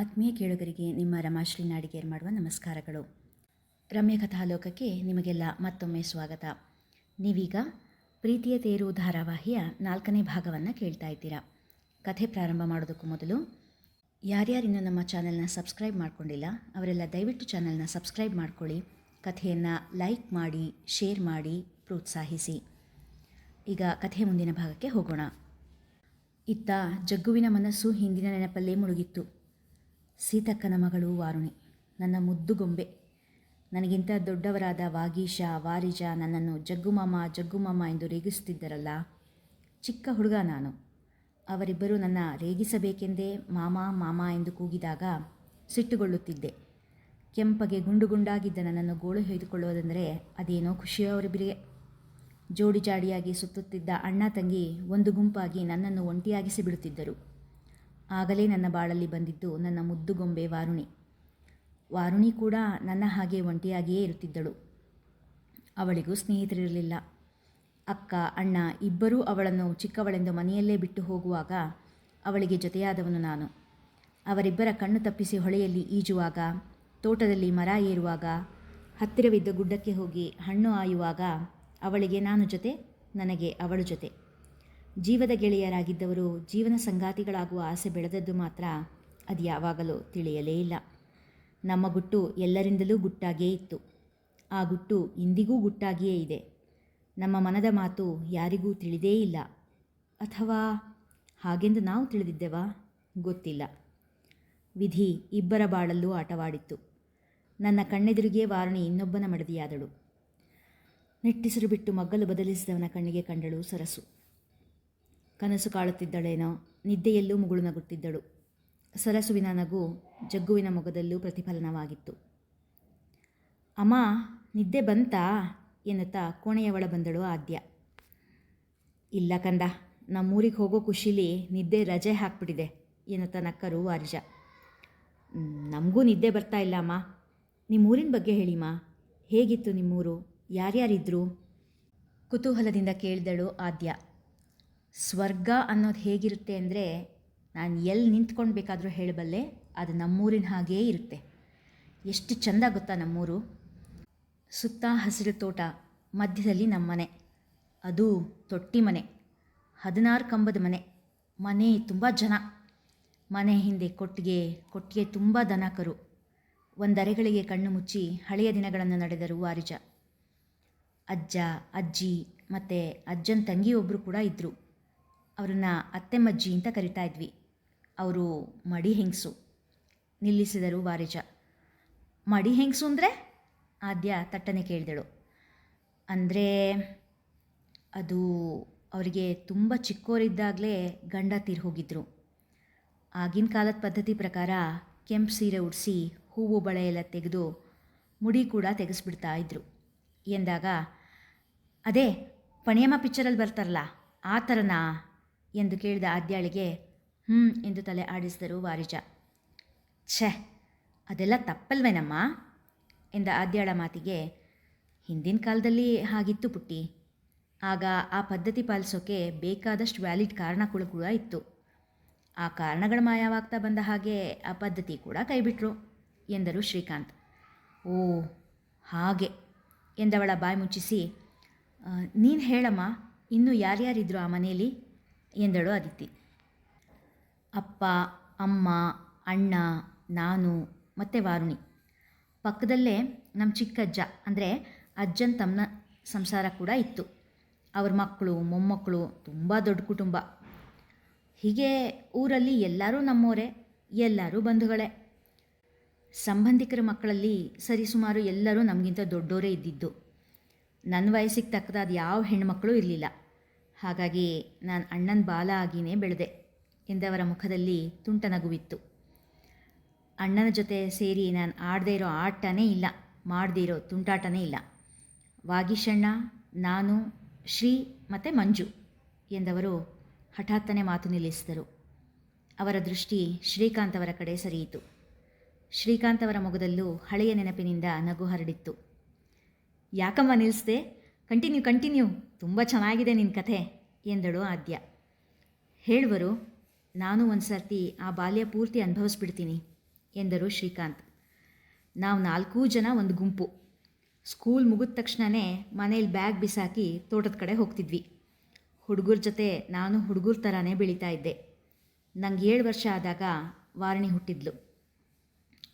ಆತ್ಮೀಯ ಕೇಳುಗರಿಗೆ ನಿಮ್ಮ ರಮಾಶ್ರೀ ನಾಡಿಗೇರ್ ಮಾಡುವ ನಮಸ್ಕಾರಗಳು. ರಮ್ಯ ಕಥಾಲೋಕಕ್ಕೆ ನಿಮಗೆಲ್ಲ ಮತ್ತೊಮ್ಮೆ ಸ್ವಾಗತ. ನೀವೀಗ ಪ್ರೀತಿಯ ತೇರು ಧಾರಾವಾಹಿಯ ನಾಲ್ಕನೇ ಭಾಗವನ್ನು ಕೇಳ್ತಾ ಇದ್ದೀರಾ. ಕಥೆ ಪ್ರಾರಂಭ ಮಾಡೋದಕ್ಕೂ ಮೊದಲು ಯಾರ್ಯಾರಿನ್ನೂ ನಮ್ಮ ಚಾನಲ್ನ ಸಬ್ಸ್ಕ್ರೈಬ್ ಮಾಡ್ಕೊಂಡಿಲ್ಲ, ಅವರೆಲ್ಲ ದಯವಿಟ್ಟು ಚಾನಲ್ನ ಸಬ್ಸ್ಕ್ರೈಬ್ ಮಾಡ್ಕೊಳ್ಳಿ, ಕಥೆಯನ್ನು ಲೈಕ್ ಮಾಡಿ, ಶೇರ್ ಮಾಡಿ, ಪ್ರೋತ್ಸಾಹಿಸಿ. ಈಗ ಕಥೆ ಮುಂದಿನ ಭಾಗಕ್ಕೆ ಹೋಗೋಣ. ಇತ್ತ ಜಗ್ಗುವಿನ ಮನಸ್ಸು ಹಿಂದಿನ ನೆನಪಲ್ಲೇ ಮುಳುಗಿತ್ತು. ಸೀತಕ್ಕನ ಮಗಳು ವಾರುಣಿ, ನನ್ನ ಮುದ್ದುಗೊಂಬೆ ನನಗಿಂತ ದೊಡ್ಡವರಾದ ವಾಗೀಶ, ವಾರಿಜ ನನ್ನನ್ನು ಜಗ್ಗುಮಾಮ ಜಗ್ಗುಮಾಮ ಎಂದು ರೇಗಿಸುತ್ತಿದ್ದರಲ್ಲ, ಚಿಕ್ಕ ಹುಡುಗ ನಾನು. ಅವರಿಬ್ಬರು ನನ್ನ ರೇಗಿಸಬೇಕೆಂದೇ ಮಾಮ ಮಾಮ ಎಂದು ಕೂಗಿದಾಗ ಸಿಟ್ಟುಗೊಳ್ಳುತ್ತಿದ್ದೆ. ಕೆಂಪಗೆ ಗುಂಡು ಗುಂಡಾಗಿದ್ದ ನನ್ನನ್ನು ಗೋಳು ಹೊಯ್ದುಕೊಳ್ಳುವುದೆಂದರೆ ಅದೇನೋ ಖುಷಿಯವರಿಬ್ಬರಿಗೆ ಜೋಡಿ ಜಾಡಿಯಾಗಿ ಸುತ್ತುತ್ತಿದ್ದ ಅಣ್ಣ ತಂಗಿ ಒಂದು ಗುಂಪಾಗಿ ನನ್ನನ್ನು ಒಂಟಿಯಾಗಿಸಿ ಬಿಡುತ್ತಿದ್ದರು ಆಗಲೇ ನನ್ನ ಬಾಳಲ್ಲಿ ಬಂದಿದ್ದು ನನ್ನ ಮುದ್ದುಗೊಂಬೆ ವಾರುಣಿ. ವಾರುಣಿ ಕೂಡ ನನ್ನ ಹಾಗೆ ಒಂಟಿಯಾಗಿಯೇ ಇರುತ್ತಿದ್ದಳು. ಅವಳಿಗೂ ಸ್ನೇಹಿತರಿರಲಿಲ್ಲ. ಅಕ್ಕ, ಅಣ್ಣ ಇಬ್ಬರೂ ಅವಳನ್ನು ಚಿಕ್ಕವಳೆಂದು ಮನೆಯಲ್ಲೇ ಬಿಟ್ಟು ಹೋಗುವಾಗ ಅವಳಿಗೆ ಜೊತೆಯಾದವನು ನಾನು. ಅವರಿಬ್ಬರ ಕಣ್ಣು ತಪ್ಪಿಸಿ ಹೊಳೆಯಲ್ಲಿ ಈಜುವಾಗ, ತೋಟದಲ್ಲಿ ಮರ ಏರುವಾಗ, ಹತ್ತಿರವಿದ್ದ ಗುಡ್ಡಕ್ಕೆ ಹೋಗಿ ಹಣ್ಣು ಆಯುವಾಗ ಅವಳಿಗೆ ನಾನು ಜೊತೆ, ನನಗೆ ಅವಳು ಜೊತೆ. ಜೀವದ ಗೆಳೆಯರಾಗಿದ್ದವರು ಜೀವನ ಸಂಗಾತಿಗಳಾಗುವ ಆಸೆ ಬೆಳೆದದ್ದು ಮಾತ್ರ ಅದು ಯಾವಾಗಲೂ ತಿಳಿಯಲೇ ಇಲ್ಲ. ನಮ್ಮ ಗುಟ್ಟು ಎಲ್ಲರಿಂದಲೂ ಗುಟ್ಟಾಗಿಯೇ ಇತ್ತು. ಆ ಗುಟ್ಟು ಇಂದಿಗೂ ಗುಟ್ಟಾಗಿಯೇ ಇದೆ. ನಮ್ಮ ಮನದ ಮಾತು ಯಾರಿಗೂ ತಿಳಿದೇ ಇಲ್ಲ. ಅಥವಾ ಹಾಗೆಂದು ನಾವು ತಿಳಿದಿದ್ದೆವಾ? ಗೊತ್ತಿಲ್ಲ. ವಿಧಿ ಇಬ್ಬರ ಬಾಳಲ್ಲೂ ಆಟವಾಡಿತ್ತು. ನನ್ನ ಕಣ್ಣೆದುರಿಗೆ ವಾರಣಿ ಇನ್ನೊಬ್ಬನ ಮಡದಿಯಾದಳು. ನೆಟ್ಟಿಸಿರು ಬಿಟ್ಟು ಮಗ್ಗಲು ಬದಲಿಸಿದವನ ಕಣ್ಣಿಗೆ ಕಂಡಳು ಸರಸು. ಕನಸು ಕಾಳುತ್ತಿದ್ದಳೇನೋ ನಿದ್ದೆಯಲ್ಲೂ ಮುಗುಳು ನಗುತ್ತಿದ್ದಳು ಸರಸುವಿನ ನಗು ಜಗ್ಗುವಿನ ಮೊಗದಲ್ಲೂ ಪ್ರತಿಫಲನವಾಗಿತ್ತು. ಅಮ್ಮ, ನಿದ್ದೆ ಬಂತಾ? ಎನ್ನುತ್ತಾ ಕೋಣೆಯ ಒಳ ಬಂದಳು ಆದ್ಯ. ಇಲ್ಲ ಕಂದ, ನಮ್ಮೂರಿಗೆ ಹೋಗೋ ಖುಷಿಲಿ ನಿದ್ದೆ ರಜೆ ಹಾಕ್ಬಿಟ್ಟಿದೆ, ಎನ್ನುತ್ತಾ ನಕ್ಕರು ವಾರ್ಜ. ನಮಗೂ ನಿದ್ದೆ ಬರ್ತಾ ಇಲ್ಲ ಅಮ್ಮ. ನಿಮ್ಮೂರಿನ ಬಗ್ಗೆ ಹೇಳಿಮ್ಮ. ಹೇಗಿತ್ತು ನಿಮ್ಮೂರು? ಯಾರ್ಯಾರಿದ್ರು? ಕುತೂಹಲದಿಂದ ಕೇಳಿದಳು ಆದ್ಯ. ಸ್ವರ್ಗ ಅನ್ನೋದು ಹೇಗಿರುತ್ತೆ ಅಂದರೆ ನಾನು ಎಲ್ಲಿ ನಿಂತ್ಕೊಂಡು ಬೇಕಾದರೂ ಹೇಳಬಲ್ಲೆ, ಅದು ನಮ್ಮೂರಿನ ಹಾಗೇ ಇರುತ್ತೆ. ಎಷ್ಟು ಚೆಂದ ಗೊತ್ತಾ ನಮ್ಮೂರು? ಸುತ್ತ ಹಸಿರು ತೋಟ, ಮಧ್ಯದಲ್ಲಿ ನಮ್ಮ ಮನೆ ಅದು ತೊಟ್ಟಿ ಮನೆ, ಹದಿನಾರು ಕಂಬದ ಮನೆ. ಮನೆ ತುಂಬ ಜನ. ಮನೆ ಹಿಂದೆ ಕೊಟ್ಟಿಗೆ ಕೊಟ್ಟಿಗೆ ತುಂಬ ದನ ಕರು ಒಂದರೆಗಳಿಗೆ ಕಣ್ಣು ಮುಚ್ಚಿ ಹಳೆಯ ದಿನಗಳನ್ನು ನಡೆದರು ವಾರಿಜ. ಅಜ್ಜ, ಅಜ್ಜಿ ಮತ್ತು ಅಜ್ಜನ ತಂಗಿ ಒಬ್ಬರು ಕೂಡ ಇದ್ದರು ಅವ್ರನ್ನ ಅತ್ತೆಮ್ಮಜ್ಜಿ ಅಂತ ಕರಿತಾ ಇದ್ವಿ. ಅವರು ಮಡಿ ಹೆಂಗಸು? ನಿಲ್ಲಿಸಿದರು ವಾರಿಜ. ಮಡಿ ಹೆಂಗಸು ಅಂದರೆ? ಆದ್ಯ ತಟ್ಟನೆ ಕೇಳಿದಳು. ಅಂದರೆ ಅದು ಅವರಿಗೆ ತುಂಬ ಚಿಕ್ಕೋರಿದ್ದಾಗಲೇ ಗಂಡ ತೀರ್ ಹೋಗಿದ್ರು. ಆಗಿನ ಕಾಲದ ಪದ್ಧತಿ ಪ್ರಕಾರ ಕೆಂಪು ಸೀರೆ ಉಡಿಸಿ ಹೂವು ಬಳೆ ತೆಗೆದು ಮುಡಿ ಕೂಡ ತೆಗೆಸ್ಬಿಡ್ತಾ ಇದ್ರು. ಎಂದಾಗ, ಅದೇ, ಪಣಿಯಮ್ಮ ಪಿಕ್ಚರಲ್ಲಿ ಬರ್ತಾರಲ್ಲ, ಆ ಥರನಾ ಎಂದು ಕೇಳಿದ ಆದ್ಯಾಳಿಗೆ ಹ್ಞೂ ಎಂದು ತಲೆ ಆಡಿಸಿದರು ವಾರಿಜ. ಛೆ, ಅದೆಲ್ಲ ತಪ್ಪಲ್ವೇನಮ್ಮ? ಎಂದ ಆದ್ಯಾಳ ಮಾತಿಗೆ, ಹಿಂದಿನ ಕಾಲದಲ್ಲಿ ಹಾಗಿತ್ತು ಪುಟ್ಟಿ. ಆಗ ಆ ಪದ್ಧತಿ ಪಾಲಿಸೋಕೆ ಬೇಕಾದಷ್ಟು ವ್ಯಾಲಿಡ್ ಕಾರಣಗಳು ಕೂಡ ಇತ್ತು. ಆ ಕಾರಣಗಳು ಮಾಯವಾಗ್ತಾ ಬಂದ ಹಾಗೆ ಆ ಪದ್ಧತಿ ಕೂಡ ಕೈಬಿಟ್ರು, ಎಂದರು ಶ್ರೀಕಾಂತ್. ಓ, ಹಾಗೆ, ಎಂದವಳ ಬಾಯಿ ಮುಚ್ಚಿಸಿ ನೀನು ಹೇಳಮ್ಮ, ಇನ್ನೂ ಯಾರ್ಯಾರಿದ್ರು ಆ ಮನೆಯಲ್ಲಿ ಎಂದಳು ಅದಿತಿ ಅಪ್ಪ, ಅಮ್ಮ, ಅಣ್ಣ, ನಾನು, ಮತ್ತು ವಾರುಣಿ. ಪಕ್ಕದಲ್ಲೇ ನಮ್ಮ ಚಿಕ್ಕಜ್ಜ ಅಂದರೆ ಅಜ್ಜನ ತಮ್ಮನ ಸಂಸಾರ ಕೂಡ ಇತ್ತು. ಅವ್ರ ಮಕ್ಕಳು ಮೊಮ್ಮಕ್ಕಳು ತುಂಬ ದೊಡ್ಡ ಕುಟುಂಬ. ಹೀಗೆ ಊರಲ್ಲಿ ಎಲ್ಲರೂ ನಮ್ಮೋರೆ, ಎಲ್ಲರೂ ಬಂಧುಗಳೇ. ಸಂಬಂಧಿಕರ ಮಕ್ಕಳಲ್ಲಿ ಸರಿಸುಮಾರು ಎಲ್ಲರೂ ನಮಗಿಂತ ದೊಡ್ಡೋರೇ ಇದ್ದಿದ್ದು. ನನ್ನ ವಯಸ್ಸಿಗೆ ತಕ್ಕದಾದ ಯಾವ ಹೆಣ್ಮಕ್ಕಳು ಇರಲಿಲ್ಲ. ಹಾಗಾಗಿ ನಾನು ಅಣ್ಣನ ಬಾಲ ಆಗಿನೇ ಬೆಳೆದೆ ಎಂದವರ ಮುಖದಲ್ಲಿ ತುಂಟ ನಗುವಿತ್ತು ಅಣ್ಣನ ಜೊತೆ ಸೇರಿ ನಾನು ಆಡದೇ ಇರೋ ಆಟನೇ ಇಲ್ಲ, ಮಾಡದೇ ಇರೋ ತುಂಟಾಟನೇ ಇಲ್ಲ. ವಾಗೀಶಣ್ಣ, ನಾನು, ಶ್ರೀ ಮತ್ತು ಮಂಜು ಎಂದವರು ಹಠಾತ್ತನೆ ಮಾತು ನಿಲ್ಲಿಸಿದರು. ಅವರ ದೃಷ್ಟಿ ಶ್ರೀಕಾಂತ್ ಅವರ ಕಡೆ ಸರಿಯಿತು. ಶ್ರೀಕಾಂತ್ ಅವರ ಮೊಗದಲ್ಲೂ ಹಳೆಯ ನೆನಪಿನಿಂದ ನಗು ಹರಡಿತ್ತು. ಯಾಕಮ್ಮ ನಿಲ್ಲಿಸ್ದೆ ಕಂಟಿನ್ಯೂ ಕಂಟಿನ್ಯೂ ತುಂಬ ಚೆನ್ನಾಗಿದೆ ನಿನ್ನ ಕಥೆ, ಎಂದಳು ಆದ್ಯ. ಹೇಳುವರು, ನಾನು ಒಂದು ಸರ್ತಿ ಆ ಬಾಲ್ಯ ಪೂರ್ತಿ ಅನುಭವಿಸ್ಬಿಡ್ತೀನಿ, ಎಂದರು ಶ್ರೀಕಾಂತ್. ನಾವು ನಾಲ್ಕೂ ಜನ ಒಂದು ಗುಂಪು. ಸ್ಕೂಲ್ ಮುಗಿದ ತಕ್ಷಣವೇ ಮನೇಲಿ ಬ್ಯಾಗ್ ಬಿಸಾಕಿ ತೋಟದ ಕಡೆ ಹೋಗ್ತಿದ್ವಿ. ಹುಡುಗರ ಜೊತೆ ನಾನು ಹುಡುಗರ ಥರನೇ ಬೆಳೀತಾ ಇದ್ದೆ. ನಂಗೆ ಏಳು ವರ್ಷ ಆದಾಗ ವಾರಣಿ ಹುಟ್ಟಿದ್ಲು.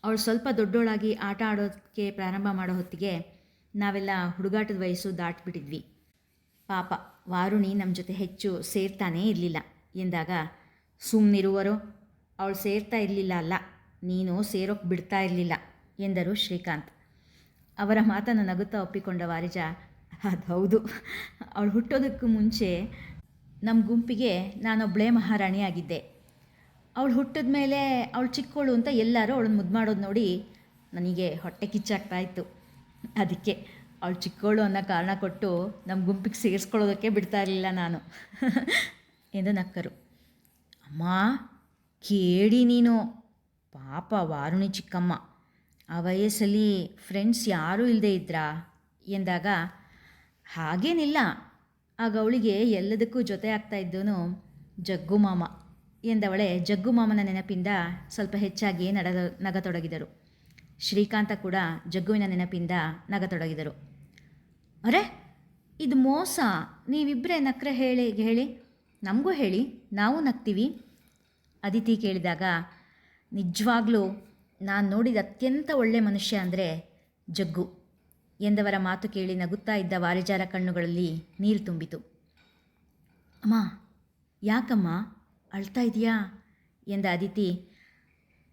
ಅವಳು ಸ್ವಲ್ಪ ದೊಡ್ಡೋಳಾಗಿ ಆಟ ಆಡೋದಕ್ಕೆ ಪ್ರಾರಂಭ ಮಾಡೋ ಹೊತ್ತಿಗೆ ನಾವೆಲ್ಲ ಹುಡುಗಾಟದ ವಯಸ್ಸು ದಾಟ್ಬಿಟ್ಟಿದ್ವಿ. ಪಾಪ ವಾರುಣಿ ನಮ್ಮ ಜೊತೆ ಹೆಚ್ಚು ಸೇರ್ತಾನೇ ಇರಲಿಲ್ಲ. ಎಂದಾಗ ಸುಮ್ಮನಿರುವರು ಅವಳು ಸೇರ್ತಾ ಇರಲಿಲ್ಲ ಅಲ್ಲ, ನೀನು ಸೇರೋಕ್ಕೆ ಬಿಡ್ತಾ ಇರಲಿಲ್ಲ ಎಂದರು ಶ್ರೀಕಾಂತ್. ಅವರ ಮಾತನ್ನು ನಗುತ್ತಾ ಒಪ್ಪಿಕೊಂಡ ವಾರಿಜ ಅದು ಹೌದು ಅವಳು ಹುಟ್ಟೋದಕ್ಕೂ ಮುಂಚೆ ನಮ್ಮ ಗುಂಪಿಗೆ ನಾನೊಬ್ಬಳೇ ಮಹಾರಾಣಿಯಾಗಿದ್ದೆ ಅವಳು ಹುಟ್ಟಿದ ಮೇಲೆ ಅವಳು ಚಿಕ್ಕವಳು ಅಂತ ಎಲ್ಲರೂ ಅವಳನ್ನು ಮುದ್ದು ಮಾಡೋದು ನೋಡಿ ನನಗೆ ಹೊಟ್ಟೆ ಕಿಚ್ಚಾಗ್ತಾ ಇತ್ತು. ಅದಕ್ಕೆ ಅವಳು ಚಿಕ್ಕವಳು ಅನ್ನೋ ಕಾರಣ ಕೊಟ್ಟು ನಮ್ಮ ಗುಂಪಿಗೆ ಸೇರಿಸ್ಕೊಳ್ಳೋದಕ್ಕೆ ಬಿಡ್ತಾ ಇರಲಿಲ್ಲ ನಾನು. ಎಂದು ನಕ್ಕರು. ಅಮ್ಮ, ಕೇಳಿ ನೀನು. ಪಾಪ ವಾರುಣಿ ಚಿಕ್ಕಮ್ಮ, ಆ ವಯಸ್ಸಲ್ಲಿ ಫ್ರೆಂಡ್ಸ್ ಯಾರೂ ಇಲ್ಲದೆ ಇದ್ರಾ? ಎಂದಾಗ, ಹಾಗೇನಿಲ್ಲ. ಆಗ ಅವಳಿಗೆ ಎಲ್ಲದಕ್ಕೂ ಜೊತೆ ಆಗ್ತಾ ಇದ್ದೋನು ಜಗ್ಗು ಮಾಮ ಎಂದವಳೆ ಜಗ್ಗು ಮಾಮನ ನೆನಪಿಂದ ಸ್ವಲ್ಪ ಹೆಚ್ಚಾಗಿ ನಡ ನಗತೊಡಗಿದರು. ಶ್ರೀಕಾಂತ ಕೂಡ ಜಗ್ಗುವಿನ ನೆನಪಿಂದ ನಗತೊಡಗಿದರು. ಅರೆ, ಇದು ಮೋಸ. ನೀವಿಬ್ಬರೇ ನಕ್ರೆ ಹೇಳಿ ಹೇಳಿ. ನಮಗೂ ಹೇಳಿ, ನಾವು ನಗ್ತೀವಿ. ಅದಿತಿ ಕೇಳಿದಾಗ, ನಿಜವಾಗ್ಲೂ ನಾನು ನೋಡಿದ ಅತ್ಯಂತ ಒಳ್ಳೆ ಮನುಷ್ಯ ಅಂದರೆ ಜಗ್ಗು. ಎಂದವರ ಮಾತು ಕೇಳಿ ನಗುತ್ತಾ ಇದ್ದ ವಾರಿಜಾರ ಕಣ್ಣುಗಳಲ್ಲಿ ನೀರು ತುಂಬಿತು. ಅಮ್ಮ, ಯಾಕಮ್ಮ? ಅಳ್ತಾ ಇದೆಯಾ? ಎಂದ ಅದಿತಿ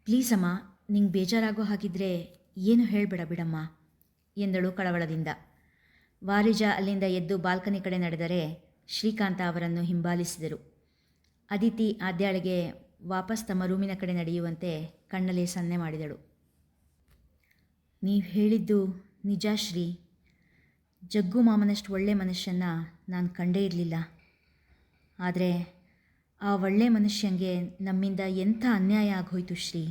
ಪ್ಲೀಸಮ್ಮ ನಿಂಗೆ ಬೇಜಾರಾಗೋ ಹಾಗಿದ್ರೆ ಏನು ಹೇಳಬೇಡ ಬಿಡಮ್ಮ, ಎಂದಳು ಕಳವಳದಿಂದ. ವಾರಿಜ ಅಲ್ಲಿಂದ ಎದ್ದು ಬಾಲ್ಕನಿ ಕಡೆ ನಡೆದರೆ ಶ್ರೀಕಾಂತ ಅವರನ್ನು ಹಿಂಬಾಲಿಸಿದರು. ಅದಿತಿ ಆದ್ಯಾಳಿಗೆ ವಾಪಸ್ ತಮ್ಮ ರೂಮಿನ ಕಡೆ ನಡೆಯುವಂತೆ ಕಣ್ಣಲ್ಲಿ ಸನ್ನೆ ಮಾಡಿದಳು. ನೀವು ಹೇಳಿದ್ದು ನಿಜ ಶ್ರೀ. ಜಗ್ಗು ಮಾಮನಷ್ಟು ಒಳ್ಳೆ ಮನುಷ್ಯನ ನಾನು ಕಂಡೇ ಇರಲಿಲ್ಲ. ಆದರೆ ಆ ಒಳ್ಳೆ ಮನುಷ್ಯಂಗೆ ನಮ್ಮಿಂದ ಎಂಥ ಅನ್ಯಾಯ ಆಗೋಯ್ತು ಶ್ರೀ?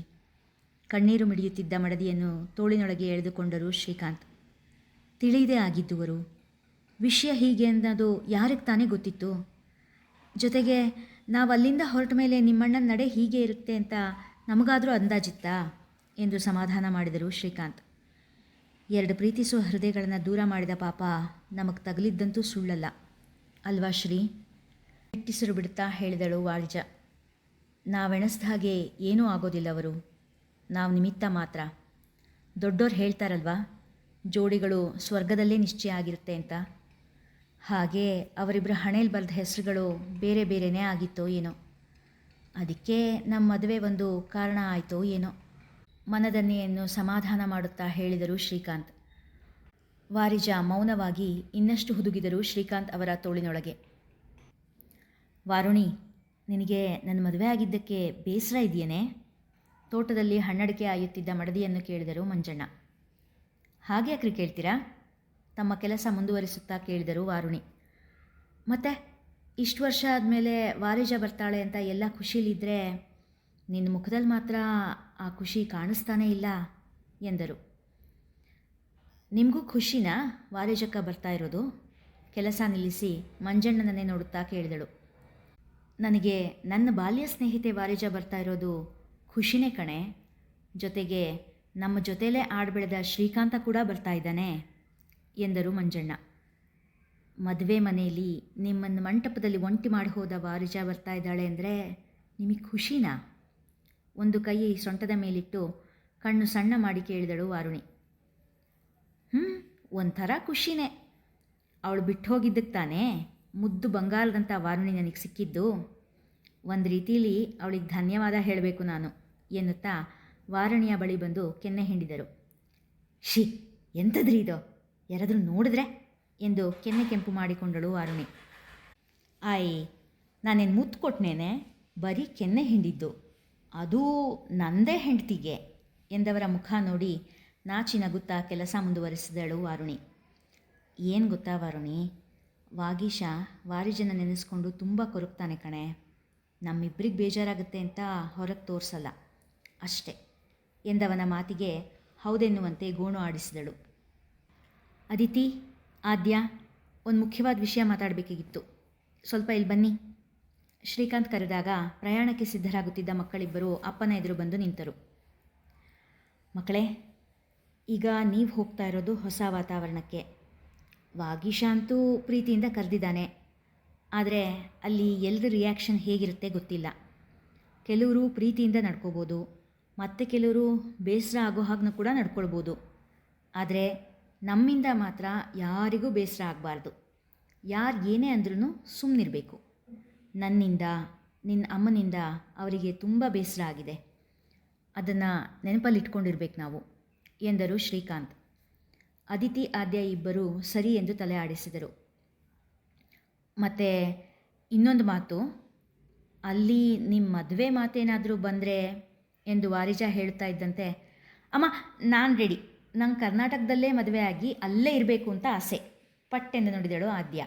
ಕಣ್ಣೀರು ಮಿಡಿಯುತ್ತಿದ್ದ ಮಡದಿಯನ್ನು ತೋಳಿನೊಳಗೆ ಎಳೆದುಕೊಂಡರು ಶ್ರೀಕಾಂತ್. ತಿಳಿಯದೇ ಆಗಿದ್ದುವರು ವಿಷಯ ಹೀಗೆ ಅನ್ನೋದು ಯಾರಿಗೆ ತಾನೇ ಗೊತ್ತಿತ್ತು? ಜೊತೆಗೆ ನಾವು ಅಲ್ಲಿಂದ ಹೊರಟ ಮೇಲೆ ನಿಮ್ಮಣ್ಣನ ನಡೆ ಹೀಗೆ ಇರುತ್ತೆ ಅಂತ ನಮಗಾದರೂ ಅಂದಾಜಿತ್ತಾ? ಎಂದು ಸಮಾಧಾನ ಮಾಡಿದರು ಶ್ರೀಕಾಂತ್. ಎರಡು ಪ್ರೀತಿಸುವ ಹೃದಯಗಳನ್ನು ದೂರ ಮಾಡಿದ ಪಾಪ ನಮಗೆ ತಗಲಿದ್ದಂತೂ ಸುಳ್ಳಲ್ಲ. ಅಲ್ವಾ ಶ್ರೀ? ನಿಟ್ಟಿಸಿರು ಬಿಡುತ್ತಾ ಹೇಳಿದಳು ವಾರಿಜ ನಾವೆಣಸ್ದ ಹಾಗೆ ಏನೂ ಆಗೋದಿಲ್ಲ ಅವರು. ನಾವು ನಿಮಿತ್ತ ಮಾತ್ರ. ದೊಡ್ಡೋರು ಹೇಳ್ತಾರಲ್ವಾ, ಜೋಡಿಗಳು ಸ್ವರ್ಗದಲ್ಲೇ ನಿಶ್ಚಯ ಆಗಿರುತ್ತೆ ಅಂತ. ಹಾಗೆ ಅವರಿಬ್ಬರ ಹಣೆಯಲ್ಲಿ ಬರೆದ ಹೆಸರುಗಳು ಬೇರೆ ಬೇರೆಯೇ ಆಗಿತ್ತೋ ಏನೋ. ಅದಕ್ಕೆ ನಮ್ಮ ಮದುವೆ ಒಂದು ಕಾರಣ ಆಯಿತೋ ಏನೋ. ಮನದನ್ನೆಯನ್ನು ಸಮಾಧಾನ ಮಾಡುತ್ತಾ ಹೇಳಿದರು ಶ್ರೀಕಾಂತ್. ವಾರಿಜ ಮೌನವಾಗಿ ಇನ್ನಷ್ಟು ಹುದುಗಿದರು ಶ್ರೀಕಾಂತ್ ಅವರ ತೋಳಿನೊಳಗೆ. ವಾರುಣಿ, ನಿನಗೆ ನನ್ನ ಮದುವೆ ಆಗಿದ್ದಕ್ಕೆ ಬೇಸರ ಇದೆಯೇನೆ? ತೋಟದಲ್ಲಿ ಹಣ್ಣಡಿಕೆ ಆಯುತ್ತಿದ್ದ ಮಡದಿಯನ್ನು ಕೇಳಿದರು ಮಂಜಣ್ಣ. ಹಾಗೆ ಯಾಕ್ರಿ ಕೇಳ್ತೀರಾ? ತಮ್ಮ ಕೆಲಸ ಮುಂದುವರಿಸುತ್ತಾ ಕೇಳಿದರು ವಾರುಣಿ. ಮತ್ತೆ ಇಷ್ಟು ವರ್ಷ ಆದಮೇಲೆ ವಾರಿಜ ಬರ್ತಾಳೆ ಅಂತ ಎಲ್ಲ ಖುಷೀಲಿದ್ದರೆ ನಿನ್ನ ಮುಖದಲ್ಲಿ ಮಾತ್ರ ಆ ಖುಷಿ ಕಾಣಿಸ್ತಾನೇ ಇಲ್ಲ ಎಂದರು. ನಿಮಗೂ ಖುಷಿನಾ ವಾರಿಜಕ್ಕ ಬರ್ತಾ ಇರೋದು? ಕೆಲಸ ನಿಲ್ಲಿಸಿ ಮಂಜಣ್ಣನನ್ನೇ ನೋಡುತ್ತಾ ಕೇಳಿದಳು. ನನಗೆ ನನ್ನ ಬಾಲ್ಯ ಸ್ನೇಹಿತೆ ವಾರಿಜ ಬರ್ತಾ ಇರೋದು ಖುಷಿನೇ ಕಣೆ. ಜೊತೆಗೆ ನಮ್ಮ ಜೊತೆಲೇ ಆಡ್ಬೆಳೆದ ಶ್ರೀಕಾಂತ ಕೂಡ ಬರ್ತಾ ಇದ್ದಾನೆ, ಎಂದರು ಮಂಜಣ್ಣ. ಮದುವೆ ಮನೆಯಲ್ಲಿ ನಿಮ್ಮನ್ನು ಮಂಟಪದಲ್ಲಿ ಒಂಟಿ ಮಾಡಿ ಹೋದ ವಾರಿಜ ಬರ್ತಾ ಇದ್ದಾಳೆ ಅಂದರೆ ನಿಮಗೆ ಖುಷಿನಾ? ಒಂದು ಕೈ ಸೊಂಟದ ಮೇಲಿಟ್ಟು ಕಣ್ಣು ಸಣ್ಣ ಮಾಡಿ ಕೇಳಿದಳು ವಾರುಣಿ. ಹ್ಞೂ ಒಂಥರ ಖುಷಿನೇ. ಅವಳು ಬಿಟ್ಟು ಹೋಗಿದ್ದಕ್ಕೆ ತಾನೇ ಮುದ್ದು ಬಂಗಾರದಂಥ ವಾರುಣಿ ನನಗೆ ಸಿಕ್ಕಿದ್ದು. ಒಂದು ರೀತಿಲಿ ಅವಳಿಗೆ ಧನ್ಯವಾದ ಹೇಳಬೇಕು ನಾನು. ಎನ್ನುತ್ತಾ ವಾರಣಿಯ ಬಳಿ ಬಂದು ಕೆನ್ನೆ ಹಿಂಡಿದರು. ಶಿ ಎಂಥದ್ರಿ ಇದು? ಯಾರಾದರೂ ನೋಡಿದ್ರೆ? ಎಂದು ಕೆನ್ನೆ ಕೆಂಪು ಮಾಡಿಕೊಂಡಳು ವಾರುಣಿ. ಆಯ್, ನಾನೇನು ಮುತ್ತು ಕೊಟ್ಟನೇನೆ ಬರೀ ಕೆನ್ನೆ ಹಿಂಡಿದ್ದು. ಅದು ನಂದೇ ಹೆಂಡ್ತಿಗೆ ಎಂದವರ ಮುಖ ನೋಡಿ ನಾಚಿ ನಗುತ್ತಾ ಕೆಲಸ ಮುಂದುವರಿಸಿದಳು ವಾರುಣಿ. ಏನು ಗೊತ್ತಾ ವಾರುಣಿ? ವಾಗೀಶ ವಾರಿಜನ ನೆನೆಸ್ಕೊಂಡು ತುಂಬ ಕೊರಗ್ತಾನೆ ಕಣೆ. ನಮ್ಮಿಬ್ಬರಿಗೆ ಬೇಜಾರಾಗುತ್ತೆ ಅಂತ ಹೊರಗೆ ತೋರಿಸಲ್ಲ. ಅಷ್ಟೆ ಎಂದವನ ಮಾತಿಗೆ ಹೌದೆನ್ನುವಂತೆ ಗೋಣು ಆಡಿಸಿದಳು. ಅದಿತಿ ಆದ್ಯ, ಒಂದು ಮುಖ್ಯವಾದ ವಿಷಯ ಮಾತಾಡಬೇಕಾಗಿತ್ತು. ಸ್ವಲ್ಪ ಇಲ್ಲಿ ಬನ್ನಿ. ಶ್ರೀಕಾಂತ್ ಕರೆದಾಗ ಪ್ರಯಾಣಕ್ಕೆ ಸಿದ್ಧರಾಗುತ್ತಿದ್ದ ಮಕ್ಕಳಿಬ್ಬರು ಅಪ್ಪನ ಎದುರು ಬಂದು ನಿಂತರು. ಮಕ್ಕಳೇ, ಈಗ ನೀವು ಹೋಗ್ತಾ ಇರೋದು ಹೊಸ ವಾತಾವರಣಕ್ಕೆ. ವಾಗೀಶ ಅಂತೂ ಪ್ರೀತಿಯಿಂದ ಕರೆದಿದ್ದಾನೆ. ಆದರೆ ಅಲ್ಲಿ ಎಲ್ಲರ ರಿಯಾಕ್ಷನ್ ಹೇಗಿರುತ್ತೆ ಗೊತ್ತಿಲ್ಲ. ಕೆಲವರು ಪ್ರೀತಿಯಿಂದ ನಡ್ಕೋಬೋದು ಮತ್ತು ಕೆಲವರು ಬೇಸರ ಆಗೋ ಹಾಗೆ ಕೂಡ ನಡ್ಕೊಳ್ಬೋದು. ಆದರೆ ನಮ್ಮಿಂದ ಮಾತ್ರ ಯಾರಿಗೂ ಬೇಸರ ಆಗಬಾರ್ದು. ಯಾರು ಏನೇ ಅಂದ್ರೂ ಸುಮ್ಮನಿರಬೇಕು ನನ್ನಿಂದ ನಿನ್ನ ಅಮ್ಮನಿಂದ ಅವರಿಗೆ ತುಂಬ ಬೇಸರ ಆಗಿದೆ. ಅದನ್ನು ನೆನಪಲ್ಲಿ ಇಟ್ಕೊಂಡಿರ್ಬೇಕು ನಾವು, ಎಂದರು ಶ್ರೀಕಾಂತ್. ಅದಿತಿ, ಆದ್ಯ ಇಬ್ಬರು ಸರಿ ಎಂದು ತಲೆ ಆಡಿಸಿದರು. ಮತ್ತು ಇನ್ನೊಂದು ಮಾತು, ಅಲ್ಲಿ ನಿಮ್ಮ ಮದುವೆ ಮಾತೇನಾದರೂ ಬಂದರೆ ಎಂದು ವಾರಿಜ ಹೇಳ್ತಾ ಇದ್ದಂತೆ, ಅಮ್ಮ, ನಾನು ರೆಡಿ ನಂಗೆ ಕರ್ನಾಟಕದಲ್ಲೇ ಮದುವೆ ಆಗಿ ಅಲ್ಲೇ ಇರಬೇಕು ಅಂತ ಆಸೆ. ಪಟ್ಟೆಂದು ನೋಡಿದಳು ಆದ್ಯ.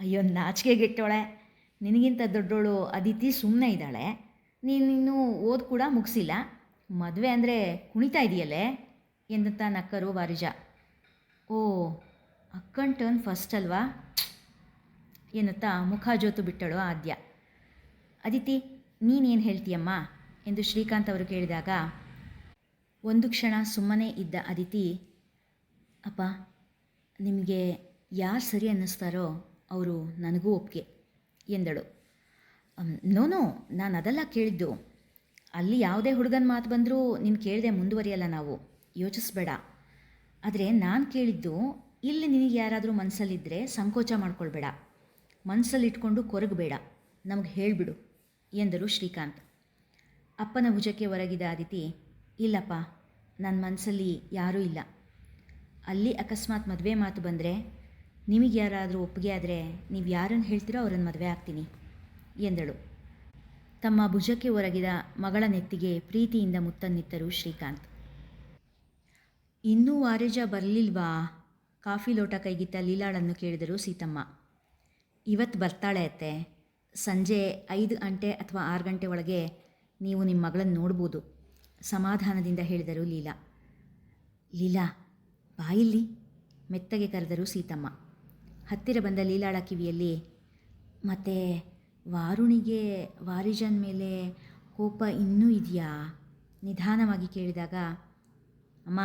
ಅಯ್ಯೋ ನಾಚಿಕೆಗೆಟ್ಟೋಳೆ ನಿನಗಿಂತ ದೊಡ್ಡೋಳು ಅದಿತಿ ಸುಮ್ಮನೆ ಇದ್ದಾಳೆ. ನೀನು ಓದ್ ಕೂಡ ಮುಗಿಸಿಲ್ಲ. ಮದುವೆ ಅಂದರೆ ಕುಣಿತಾ ಇದೆಯಲ್ಲೇ? ಎಂದಂತ ನಕ್ಕರು ವಾರಿಜ. ಓ, ಅಕ್ಕನ್ ಟರ್ನ್ ಫಸ್ಟ್ ಅಲ್ವಾ? ಎನ್ನುತ್ತಾ ಮುಖ ಜೋತು ಬಿಟ್ಟಳು ಆದ್ಯ. ಅದಿತಿ, ನೀನೇನು ಹೇಳ್ತೀಯಮ್ಮ? ಎಂದು ಶ್ರೀಕಾಂತ್ ಅವರು ಕೇಳಿದಾಗ, ಒಂದು ಕ್ಷಣ ಸುಮ್ಮನೆ ಇದ್ದ ಅದಿತಿ, ಅಪ್ಪ, ನಿಮಗೆ ಯಾರು ಸರಿ ಅನ್ನಿಸ್ತಾರೋ ಅವರು ನನಗೂ ಒಪ್ಪಿಗೆ ಎಂದಳು. ನೋನು ನಾನು ಅದೆಲ್ಲ ಕೇಳಿದ್ದು. ಅಲ್ಲಿ ಯಾವುದೇ ಹುಡುಗನ ಮಾತು ಬಂದರೂ ನೀನು ಕೇಳದೆ ಮುಂದುವರಿಯಲ್ಲ ನಾವು. ಯೋಚಿಸ್ಬೇಡ. ಆದರೆ ನಾನು ಕೇಳಿದ್ದು, ಇಲ್ಲಿ ನಿನಗೆ ಯಾರಾದರೂ ಮನಸ್ಸಲ್ಲಿದ್ದರೆ ಸಂಕೋಚ ಮಾಡ್ಕೊಳ್ಬೇಡ. ಮನಸ್ಸಲ್ಲಿಟ್ಕೊಂಡು ಕೊರಗಬೇಡ. ನಮಗೆ ಹೇಳಿಬಿಡು, ಎಂದರು ಶ್ರೀಕಾಂತ್. ಅಪ್ಪನ ಭುಜಕ್ಕೆ ಒರಗಿದ ಅದಿತಿ ಇಲ್ಲಪ್ಪ ನನ್ನ ಮನಸ್ಸಲ್ಲಿ ಯಾರೂ ಇಲ್ಲ. ಅಲ್ಲಿ ಅಕಸ್ಮಾತ್ ಮದುವೆ ಮಾತು ಬಂದರೆ, ನಿಮಗೆ ಯಾರಾದರೂ ಒಪ್ಪಿಗೆ ಆದರೆ ನೀವು ಯಾರನ್ನು ಹೇಳ್ತೀರೋ ಅವರನ್ನು ಮದುವೆ ಆಗ್ತೀನಿ, ಎಂದಳು. ತಮ್ಮ ಭುಜಕ್ಕೆ ಒರಗಿದ ಮಗಳ ನೆತ್ತಿಗೆ ಪ್ರೀತಿಯಿಂದ ಮುತ್ತನ್ನಿತ್ತರು ಶ್ರೀಕಾಂತ್. ಇನ್ನೂ ವಾರೇಜ ಬರಲಿಲ್ವಾ? ಕಾಫಿ ಲೋಟ ಕೈಗಿತ್ತ ಲೀಲಾಳನ್ನು ಕೇಳಿದರು ಸೀತಮ್ಮ. ಇವತ್ತು ಬರ್ತಾಳೆ ಅತ್ತೆ. ಸಂಜೆ ಐದು ಗಂಟೆ ಅಥವಾ ಆರು ಗಂಟೆ ಒಳಗೆ ನೀವು ನಿಮ್ಮ ಮಗಳನ್ನು ನೋಡ್ಬೋದು. ಸಮಾಧಾನದಿಂದ ಹೇಳಿದರು ಲೀಲಾ. ಲೀಲಾ ಬಾಯಿಲ್ಲಿ ಮೆತ್ತಗೆ ಕರೆದರು ಸೀತಮ್ಮ. ಹತ್ತಿರ ಬಂದ ಲೀಲಾಳ ಕಿವಿಯಲ್ಲಿ, ಮತ್ತು ವಾರುಣಿಗೆ, ವಾರಿಜನ್ ಮೇಲೆ ಕೋಪ ಇನ್ನೂ ಇದೆಯಾ? ನಿಧಾನವಾಗಿ ಕೇಳಿದಾಗ, ಅಮ್ಮ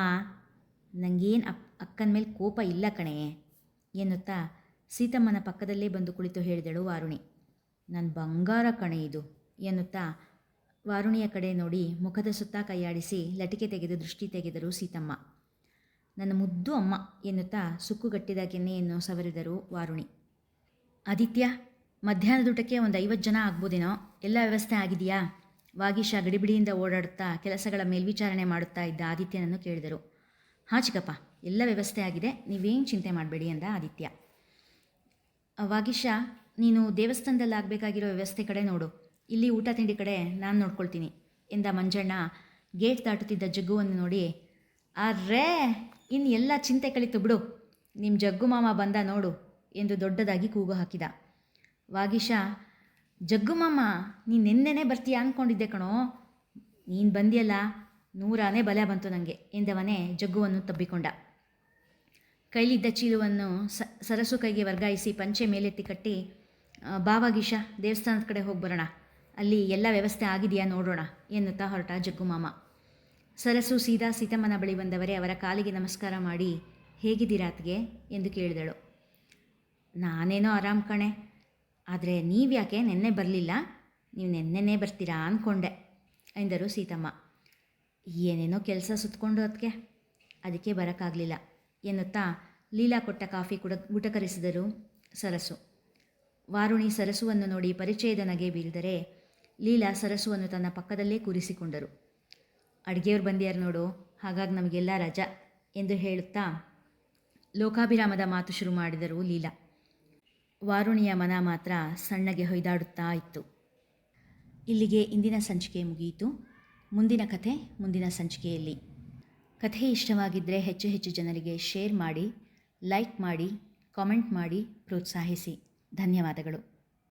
ನನಗೇನು ಅಪ್, ಅಕ್ಕನ ಮೇಲೆ ಕೋಪ ಇಲ್ಲ ಕಣೆ, ಎನ್ನುತ್ತಾ ಸೀತಮ್ಮನ ಪಕ್ಕದಲ್ಲೇ ಬಂದು ಕುಳಿತು ಹೇಳಿದಳು ವಾರುಣಿ. ನನ್ನ ಬಂಗಾರ ಕಣೆ ಇದು, ಎನ್ನುತ್ತಾ ವಾರುಣಿಯ ಕಡೆ ನೋಡಿ ಮುಖದ ಸುತ್ತ ಕೈಯಾಡಿಸಿ ಲಟಿಕೆ ತೆಗೆದು ದೃಷ್ಟಿ ತೆಗೆದರು ಸೀತಮ್ಮ. ನನ್ನ ಮುದ್ದು ಅಮ್ಮ ಎನ್ನುತ್ತಾ ಸುಕ್ಕುಗಟ್ಟಿದ ಕೆನ್ನೆಯನ್ನು ಸವರಿದರು ವಾರುಣಿ. ಆದಿತ್ಯ ಮಧ್ಯಾಹ್ನದೂಟಕ್ಕೆ ಒಂದು ಐವತ್ತು ಜನ ಆಗ್ಬೋದೇನೋ? ಎಲ್ಲ ವ್ಯವಸ್ಥೆ ಆಗಿದೆಯಾ? ವಾಗೀಶ ಗಡಿಬಿಡಿಯಿಂದ ಓಡಾಡುತ್ತಾ ಕೆಲಸಗಳ ಮೇಲ್ವಿಚಾರಣೆ ಮಾಡುತ್ತಾ ಇದ್ದ ಆದಿತ್ಯನನ್ನು ಕೇಳಿದರು. ಹಾ ಚಿಕ್ಕಪ್ಪ, ಎಲ್ಲ ವ್ಯವಸ್ಥೆ ಆಗಿದೆ, ನೀವೇನು ಚಿಂತೆ ಮಾಡಬೇಡಿ ಅಂದ ಆದಿತ್ಯ. ವಾಗೀಶ, ನೀನು ದೇವಸ್ಥಾನದಲ್ಲಿ ಆಗಬೇಕಾಗಿರೋ ವ್ಯವಸ್ಥೆ ಕಡೆ ನೋಡು. ಇಲ್ಲಿ ಊಟ ತಿಂಡಿ ಕಡೆ ನಾನು ನೋಡ್ಕೊಳ್ತೀನಿ. ಎಂದ ಮಂಜಣ್ಣ, ಗೇಟ್ ದಾಟುತ್ತಿದ್ದ ಜಗ್ಗುವನ್ನು ನೋಡಿ, ಅರ್ರೇ ಇನ್ನು ಎಲ್ಲ ಚಿಂತೆ ಕಳಿತು ಬಿಡು. ನಿಮ್ಮ ಜಗ್ಗು ಮಾಮ ಬಂದ ನೋಡು, ಎಂದು ದೊಡ್ಡದಾಗಿ ಕೂಗು ಹಾಕಿದ. ವಾಗೀಶ, ಜಗ್ಗು ಮಾಮ ನೀನು ನಿನ್ನೆನೇ ಬರ್ತೀಯ ಅಂದ್ಕೊಂಡಿದ್ದೆ ಕಣೋ. ನೀನು ಬಂದಿಯಲ್ಲ, ನೂರಾನೇ ಬಲ ಬಂತು ನನಗೆ ಎಂದವನೇ ಜಗ್ಗುವನ್ನು ತಬ್ಬಿಕೊಂಡ. ಕೈಲಿದ್ದ ಚೀಲವನ್ನು ಸ, ಸರಸು ಕೈಗೆ ವರ್ಗಾಯಿಸಿ ಪಂಚೆ ಮೇಲೆತ್ತಿ ಕಟ್ಟಿ ಬಾವಾಗೀಶ ದೇವಸ್ಥಾನದ ಕಡೆ ಹೋಗಿ ಬರೋಣ ಅಲ್ಲಿ ಎಲ್ಲ ವ್ಯವಸ್ಥೆ ಆಗಿದೆಯಾ ನೋಡೋಣ, ಎನ್ನುತ್ತಾ ಹೊರಟ ಜಗ್ಗು ಮಾಮ. ಸರಸು ಸೀದಾ ಸೀತಮ್ಮನ ಬಳಿ ಬಂದವರೇ ಅವರ ಕಾಲಿಗೆ ನಮಸ್ಕಾರ ಮಾಡಿ ಹೇಗಿದ್ದೀರಾತ್ಗೆ ಎಂದು ಕೇಳಿದಳು. ನಾನೇನೋ ಆರಾಮ್ ಕಣೆ, ಆದರೆ ನೀವ್ಯಾಕೆ ನೆನ್ನೆ ಬರಲಿಲ್ಲ? ನೀವು ನೆನ್ನೆನೇ ಬರ್ತೀರಾ ಅಂದ್ಕೊಂಡೆ ಎಂದರು ಸೀತಮ್ಮ. ಏನೇನೋ ಕೆಲಸ ಸುತ್ತಕೊಂಡು ಅದಕ್ಕೆ ಅದಕ್ಕೆ ಬರೋಕ್ಕಾಗಲಿಲ್ಲ, ಎನ್ನುತ್ತಾ ಲೀಲಾ ಕೊಟ್ಟ ಕಾಫಿ ಕುಡ ಗುಟಕರಿಸಿದರು ಸರಸು. ವಾರುಣಿ ಸರಸುವನ್ನು ನೋಡಿ ಪರಿಚಯದ ನಗೆ ಬೀಳಿದರೆ ಲೀಲಾ ಸರಸುವನ್ನು ತನ್ನ ಪಕ್ಕದಲ್ಲೇ ಕೂರಿಸಿಕೊಂಡರು. ಅಡುಗೆಯವ್ರು ಬಂದ್ಯಾರು ನೋಡು, ಹಾಗಾಗಿ ನಮಗೆಲ್ಲ ರಜಾ ಎಂದು ಹೇಳುತ್ತಾ ಲೋಕಾಭಿರಾಮದ ಮಾತು ಶುರು ಮಾಡಿದರು ಲೀಲಾ. ವಾರುಣಿಯ ಮನ ಮಾತ್ರ ಸಣ್ಣಗೆ ಹೊಯ್ದಾಡುತ್ತಾ ಇತ್ತು. ಇಲ್ಲಿಗೆ ಇಂದಿನ ಸಂಚಿಕೆ ಮುಗಿಯಿತು. ಮುಂದಿನ ಕಥೆ ಮುಂದಿನ ಸಂಚಿಕೆಯಲ್ಲಿ. ಕಥೆ ಇಷ್ಟವಾಗಿದ್ದರೆ ಹೆಚ್ಚು ಹೆಚ್ಚು ಜನರಿಗೆ ಶೇರ್ ಮಾಡಿ, ಲೈಕ್ ಮಾಡಿ, ಕಾಮೆಂಟ್ ಮಾಡಿ, ಪ್ರೋತ್ಸಾಹಿಸಿ. ಧನ್ಯವಾದಗಳು.